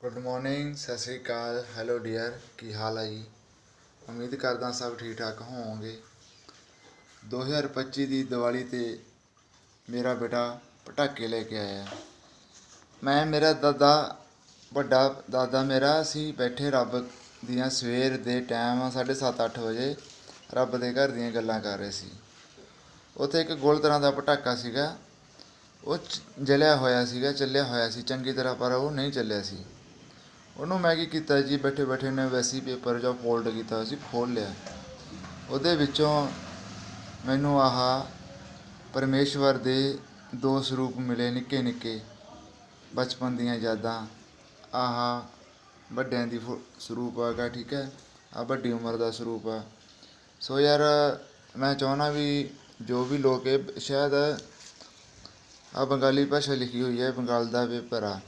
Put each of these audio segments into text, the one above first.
Good morning Sat Sri ਅਕਾਲ। Hello dear ਕੀ ਹਾਲ ਹੈ ਜੀ? ਉਮੀਦ ਕਰਦਾ ਸਭ ਠੀਕ ਠਾਕ ਹੋਵੋਗੇ 2025 ਦੀ ਦੀਵਾਲੀ ਤੇ ਮੇਰਾ ਬੇਟਾ ਪਟਾਕੇ ਲੈ ਕੇ ਆਇਆ। ਮੈਂ, ਮੇਰਾ ਦਾਦਾ, ਵੱਡਾ ਦਾਦਾ ਮੇਰਾ ਅਸੀਂ ਬੈਠੇ ਰੱਬ ਦੀਆਂ ਸਵੇਰ ਦੇ ਟਾਈਮ 7:30 ਅੱਠ ਵਜੇ ਰੱਬ ਦੇ ਘਰ ਦੀਆਂ ਗੱਲਾਂ ਕਰ ਰਹੇ ਸੀ। ਉੱਥੇ ਇੱਕ ਗੋਲ ਤਰ੍ਹਾਂ ਦਾ ਪਟਾਕਾ ਸੀਗਾ। ਉਹ ਜਲਿਆ ਹੋਇਆ ਸੀਗਾ, ਚੱਲਿਆ ਹੋਇਆ ਸੀ, ਚੰਗੀ ਤਰ੍ਹਾਂ, ਪਰ ਉਹ ਨਹੀਂ ਚੱਲਿਆ ਸੀ। ਉਹਨੂੰ ਮੈਂ ਕੀ ਕੀਤਾ ਜੀ, ਬੈਠੇ ਬੈਠੇ ਨੇ ਵੈਸੀ ਪੇਪਰ ਜੋ ਫੋਲਡ ਕੀਤਾ ਹੋਇਆ ਸੀ ਖੋਲ ਲਿਆ। ਉਹਦੇ ਵਿੱਚੋਂ ਮੈਨੂੰ ਆਹ ਪਰਮੇਸ਼ਵਰ ਦੇ ਦੋ ਸਰੂਪ ਮਿਲੇ ਨਿੱਕੇ ਨਿੱਕੇ, ਬਚਪਨ ਦੀਆਂ ਯਾਦਾਂ। ਆਹ ਵੱਡਿਆਂ ਦੀ ਫੋ- ਸਰੂਪ ਹੈਗਾ, ਠੀਕ ਹੈ। ਆ ਵੱਡੀ ਉਮਰ ਦਾ ਸਰੂਪ ਆ। ਸੋ ਯਾਰ, ਮੈਂ ਚਾਹੁੰਦਾ ਵੀ ਜੋ ਵੀ ਲੋਕ ਇਹ, ਸ਼ਾਇਦ ਆ ਬੰਗਾਲੀ ਭਾਸ਼ਾ ਲਿਖੀ ਹੋਈ ਹੈ, ਬੰਗਾਲ ਦਾ ਪੇਪਰ ਆ।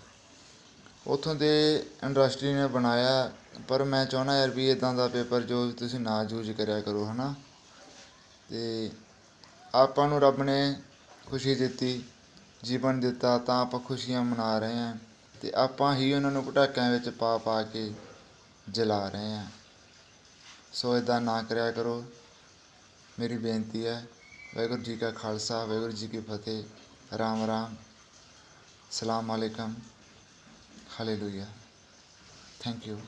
ਉੱਥੋਂ ਦੇ ਇੰਡਸਟਰੀ ਨੇ ਬਣਾਇਆ, ਪਰ ਮੈਂ ਚਾਹੁੰਦਾ ਯਾਰ ਵੀ ਇਦਾਂ ਦਾ ਪੇਪਰ ਜੋ ਤੁਸੀਂ ਨਾ ਯੂਜ਼ ਕਰਿਆ ਕਰੋ, ਹਨਾ? ਤੇ ਆਪਾਂ ਨੂੰ ਰੱਬ ਨੇ ਖੁਸ਼ੀ ਦਿੱਤੀ, ਜੀਵਨ ਦਿੱਤਾ, ਤਾਂ ਆਪਾਂ ਖੁਸ਼ੀਆਂ ਮਨਾ ਰਹੇ ਹਾਂ ਤੇ ਆਪਾਂ ਹੀ ਉਹਨਾਂ ਨੂੰ ਪਟਾਕਿਆਂ ਵਿੱਚ ਪਾ ਪਾ ਕੇ ਜਲਾ ਰਹੇ ਹਾਂ। ਸੋ ਇਦਾਂ ਨਾ ਕਰਿਆ ਕਰੋ। ਮੇਰੀ ਬੇਨਤੀ ਹੈ, ਵਾਹਿਗੁਰੂ ਜੀ ਕਾ ਖਾਲਸਾ, ਵਾਹਿਗੁਰੂ ਜੀ ਕੀ ਫਤਿਹ। ਰਾਮ ਰਾਮ। ਸਲਾਮ ਅਲੈਕਮ। Hallelujah. Thank you.